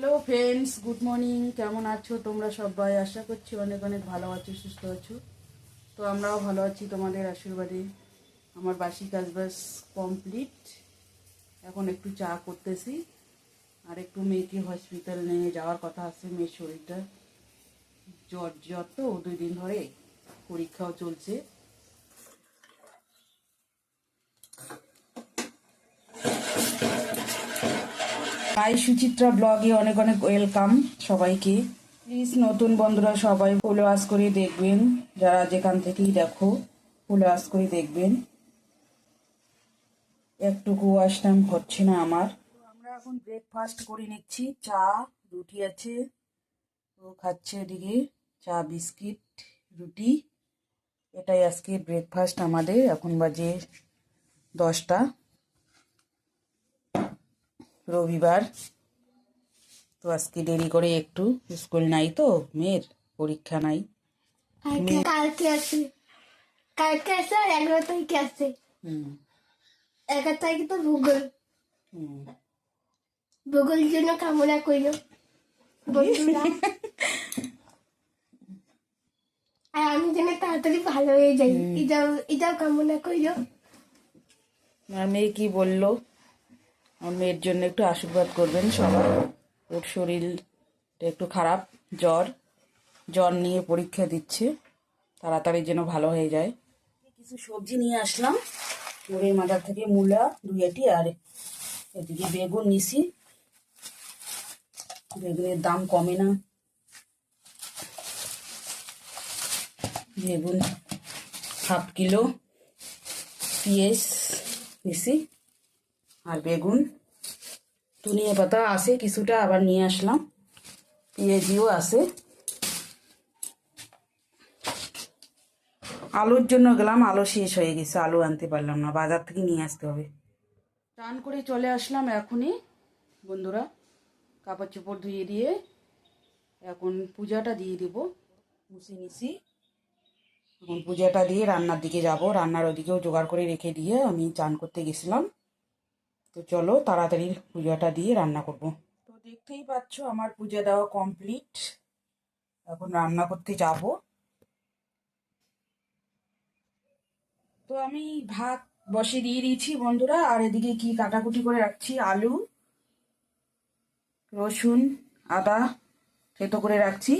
Hello friends good morning কেমন আছো? তোমরা সবাই? আশা করছি অনেক অনেক ভালো আছো, সুস্থ আছো। তো আমরাও ভালো আছি তোমাদের আশীর্বাদে। আমার বাসি কাজ বাস কমপ্লিট এখন একটু চা করতেছি। আর একটু মেয়েকে হসপিটাল নিয়ে যাওয়ার কথা আছে। মেয়ের শরীরটা জ্বর জ্বর তো, দুই দিন ধরে পরীক্ষাও চলছে। হাই সুচিত্রা ব্লগে অনেক অনেক ওয়েলকাম সবাইকে। প্লিজ নতুন বন্ধুরা সবাই ফলো আস করে দেখবেন। যারা যেখান থেকেই দেখো ফলো আস করে দেখবেন। একটুকু ওয়াশ টাইম হচ্ছে না আমার। আমরা এখন ব্রেকফাস্ট করে নিচ্ছি। চা, রুটি আছে। ও খাচ্ছে এদিকে চা, বিস্কিট, রুটি। এটাই আজকে ব্রেকফাস্ট আমাদের। এখন বাজে দশটা। রবিবার। তো আজকে দেরি করে একটু স্কুল নাই তো মেয়ের পরীক্ষা নাই। কালকে কালকে আছে। কালকে আছে আর এগারো তারিখে আছে। হুম। এগারো তারিখে তো ভূগোল। ভূগোল জন্য কামনা করিল আর আমি যেন তাড়াতাড়ি ভালো হয়ে যাই। এটাও এটাও কামনা করিল আর মেয়ে কি বলল? আমার মেয়ের জন্য একটু আশীর্বাদ করবেন সবাই ওর শরীরটা একটু খারাপ, জ্বর। জ্বর নিয়ে পরীক্ষা দিচ্ছে। তাড়াতাড়ি যেন ভালো হয়ে যায়। কিছু সবজি নিয়ে আসলাম। মুড়ির মাজার থেকে মূলা দুইয়াটি আর এদিকে বেগুন নিছি। বেগুনের দাম কমে না। বেগুন হাফ কিলো। পেঁয়াজ নিছি। আর বেগুন ধনিয়া পাতা আছে কিছুটা আবার নিয়ে আসলাম। পেঁয়াজিও আছে। আলুর জন্য গেলাম আলু শেষ হয়ে গেছে আলু আনতে পারলাম না বাজার থেকে নিয়ে আসতে হবে। চান করে চলে আসলাম এখনই বন্ধুরা কাপড় চোপড় ধুয়ে দিয়ে এখন পূজাটা দিয়ে দেব। মুছে নিছি। এখন পূজাটা দিয়ে রান্নার দিকে যাব রান্নার ওদিকেও জোগাড় করে রেখে দিয়ে আমি চান করতে গেছিলাম। তো চলো তাড়াতাড়ি পূজাটা দিয়ে রান্না করব। তো দেখতেই পাচ্ছ আমার পূজা দেওয়া কমপ্লিট এখন রান্না করতে যাব। তো আমি ভাত বসে দিয়ে দিয়েছি বন্ধুরা, আর এদিকে কি কাটাকুটি করে রাখছি? আলু, রসুন, আদা থেতো করে রাখছি।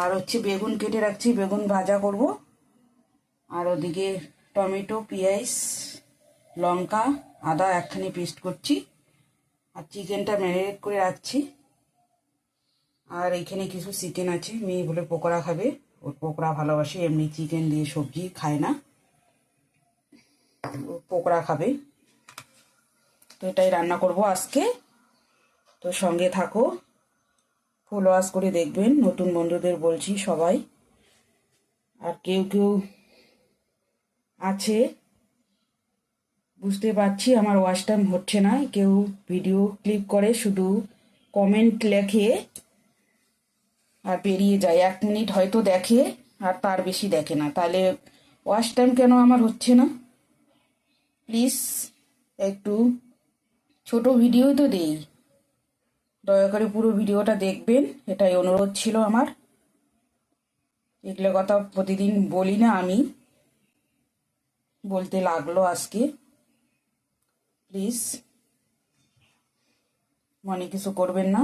আর হচ্ছে বেগুন কেটে রাখছি, বেগুন ভাজা করব। আর ওদিকে টমেটো, পেঁয়াজ লঙ্কা, আদা একখানে পেস্ট করছি আর চিকেনটা ম্যারিনেট করে রাখছি। আর এখানে কিছু চিকেন আছে, মেয়ে বলে পকোড়া খাবে। ওর পকোড়া ভালোবাসে, এমনি চিকেন দিয়ে সবজি খায় না। পকোড়া খাবে। তো এটাই রান্না করব আজকে। তো সঙ্গে থাকো। ফুল ওয়াশ করে দেখবেন। নতুন বন্ধুদের বলছি সবাই। আর কেউ কেউ আছে বুঝতে পারছি, আমার ওয়াচ টাইম হচ্ছে না। কেউ ভিডিও ক্লিক করে, শুধু কমেন্ট লেখে আর বেরিয়ে যায়। এক মিনিট হয়তো দেখে, আর তার বেশি দেখে না। তাহলে ওয়াচ টাইম কেন আমার হচ্ছে না? প্লিজ একটু ছোট ভিডিওই তো দেই। দয়া করে পুরো ভিডিওটা দেখবেন, এটাই অনুরোধ ছিল আমার। এগুলো কথা প্রতিদিন বলি না আমি। বলতে লাগল আজকে। প্লিজ। মনে কিছু করবেন না।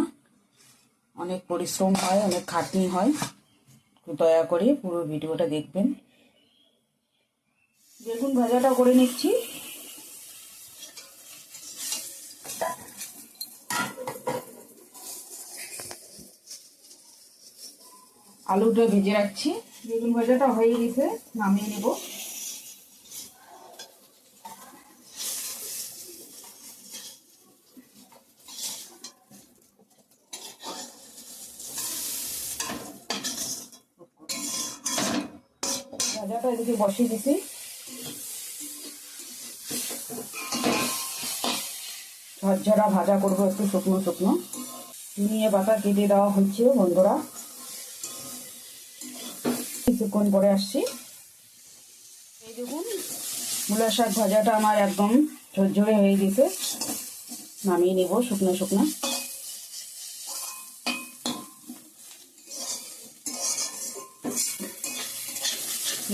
অনেক পরিশ্রম হয়, অনেক খাটনি হয়। দয়া করে পুরো ভিডিওটা দেখবেন। বেগুন ভাজাটা করে নিচ্ছি। আলুটা ভেজে রাখছি। বেগুন ভাজাটা হয়ে গেছে, নামিয়ে নেব। ভাজাটা এদিকে বসিয়ে দিছি। ঝরঝরা ভাজা করব একটু শুকনো শুকনো। ধনিয়ে পাতা কেটে দেওয়া হচ্ছে বন্ধুরা। কিছুক্ষণ পরে আসছি। এই দেখুন, মূলা শাক ভাজাটা আমার একদম ঝরঝরে হয়ে গেছে। নামিয়ে নিব শুকনো শুকনো।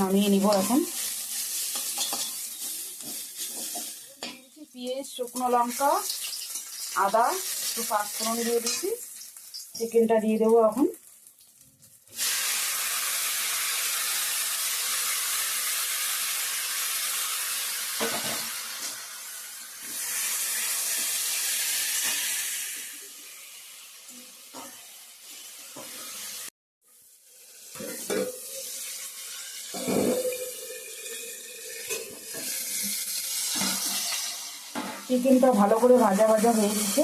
নামিয়ে নিব এখন। পেঁয়াজ, শুকনো লঙ্কা, আদা, একটু পাঁচফোড়ন দিয়ে দিচ্ছি। চিকেনটা দিয়ে দেবো এখন। চিকেনটা ভালো করে ভাজা ভাজা হয়ে গেছে।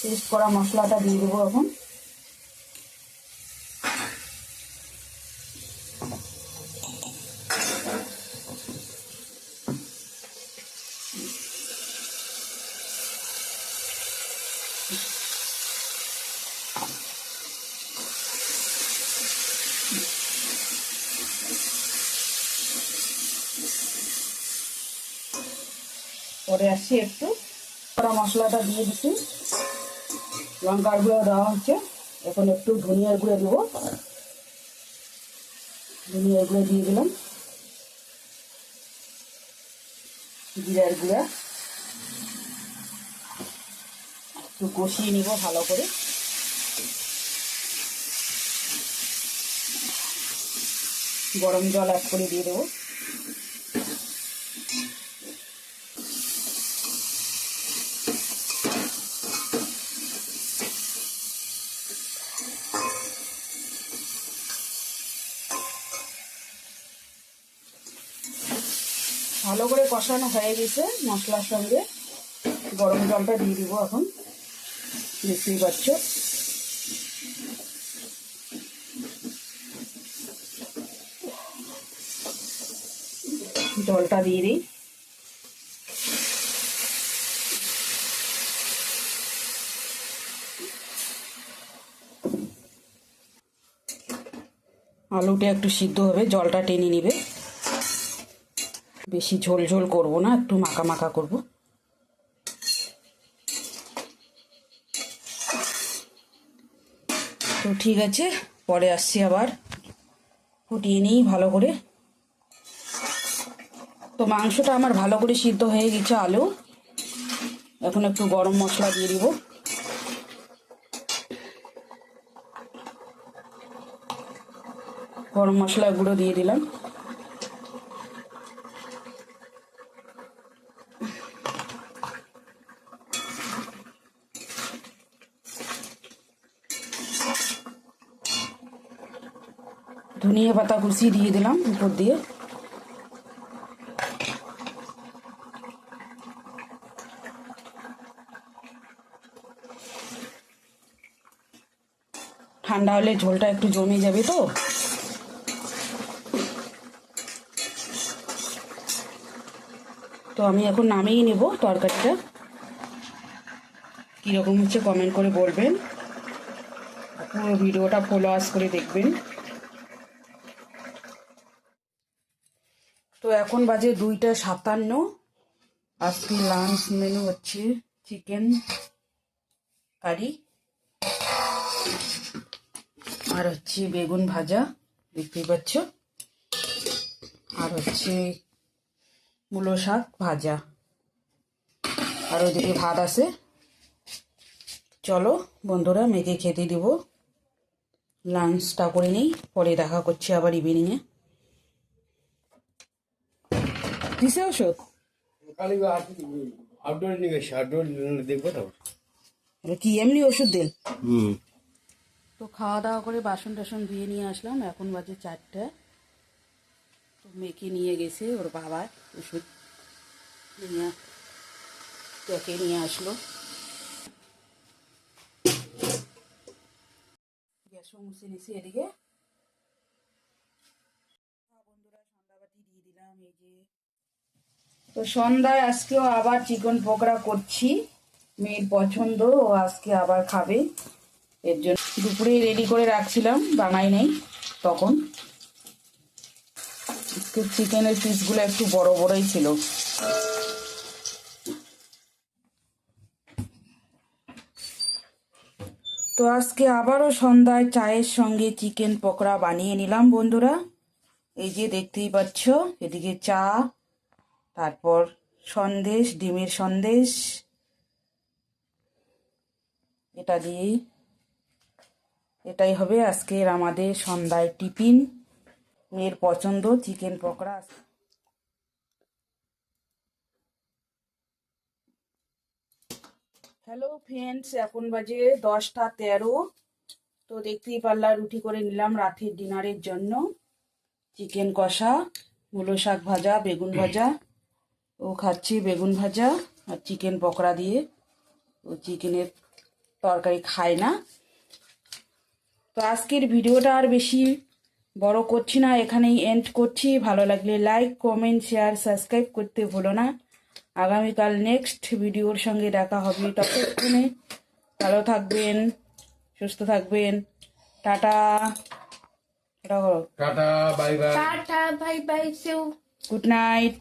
পেস্ট করা মশলাটা দিয়ে দেবো এখন। পরে আসছি একটু। করা মশলাটা দিয়ে দিচ্ছি লঙ্কার গুঁড়ো দেওয়া হচ্ছে। এখন একটু ধনিয়ার গুঁড়ো দেবো। ধনিয়ার গুঁড়ো দিয়ে দিলাম। জিরার গুঁড়া। একটু কষিয়ে নিব ভালো করে। গরম জল এক করে দিয়ে দেবো ভালো করে কষানো হয়ে গেছে মশলার সঙ্গে। গরম জলটা দিয়ে দিব এখন। দেখতেই পাচ্ছ। জলটা দিয়ে দিই। আলুটা একটু সিদ্ধ হবে, জলটা টেনে নিবে। বেশি ঝোল ঝোল করব না, একটু মাখা মাখা করব। তো ঠিক আছে, পরে আসছি আবার। ফুটিয়ে নিই ভালো করে। তো মাংসটা আমার ভালো করে সিদ্ধ হয়ে গেছে আলু। এখন একটু গরম মশলা দিয়ে দিব। গরম মশলা গুঁড়ো দিয়ে দিলাম। ধনিয়া পাতা কুচি দিয়ে দিলাম উপর দিয়ে। ঠান্ডা হলে ঝোলটা একটু জমে যাবে তো? তো আমি এখন নামিয়ে নেব তরকারিটা। কীরকম হচ্ছে কমেন্ট করে বলবেন। পুরো ভিডিওটা ফলো আস করে দেখবেন। এখন বাজে দুইটা সাতান্ন। আজকে লাঞ্চ মেনু হচ্ছে চিকেন কারি আর হচ্ছে বেগুন ভাজা, দেখতেই পাচ্ছ। আর হচ্ছে মূলো শাক ভাজা। আর ওইদিকে ভাত আছে। চলো বন্ধুরা, মেয়েকে খেতে দিব। লাঞ্চটা করে নিই, পরে দেখা করছি আবার ইভিনিংয়ে কিসে ওষুধ আউটডোর নিয়ে গেছি আউটডোর দেখব তো কি এমনি ওষুধ দিল হুম। তো খাওয়া দাওয়া করে বাসন টাসন ধুয়ে নিয়ে আসলাম এখন বাজে চারটে। তো মেয়েকে নিয়ে গেছে ওর বাবা ওষুধ নিয়ে ট্যাকে নিয়ে আসলো। গ্যাসও মুছে নিছি এদিকে। বন্ধুরা সন্ধ্যাবাতি দিয়ে দিলাম এই যে তো সন্ধ্যায় আজকেও আবার চিকন পকোড়া করছি। মেয়ের পছন্দ, ও আজকে আবার খাবে। এর জন্য দুপুরে রেডি করে রাখছিলাম, বানাই নেই তখন। চিকেনের পিসগুলো একটু বড় বড়ই ছিল। তো আজকে আবারও সন্ধ্যায় চায়ের সঙ্গে চিকেন পকোড়া বানিয়ে নিলাম বন্ধুরা। এই যে দেখতেই পাচ্ছ, এদিকে চা তারপর সন্দেশ, ডিমের সন্দেশ। এটা দিয়েই এটাই হবে আজকের আমাদের সন্ধ্যায় টিফিন। মেয়ের পছন্দ চিকেন পকোড়া হ্যালো ফ্রেন্ডস, এখন বাজে দশটা তেরো। তো দেখতেই পারলা, রুটি করে নিলাম রাতের ডিনারের জন্য। চিকেন কষা, মূলো শাক ভাজা, বেগুন ভাজা। ও খাচ্ছি বেগুন ভাজা আর চিকেন পকোড়া দিয়ে। ও চিকেনের তরকারি খায় না। তো আজকের ভিডিওটা আর বেশি বড় করছি না এখানেই এন্ড করছি। ভালো লাগলে লাইক কমেন্ট শেয়ার সাবস্ক্রাইব করতে ভুলো না। আগামীকাল নেক্সট ভিডিওর সঙ্গে দেখা হবে ততক্ষণে। ভালো থাকবেন সুস্থ থাকবেন। Tata. Tata bye bye tata bye bye সেও গুড নাইট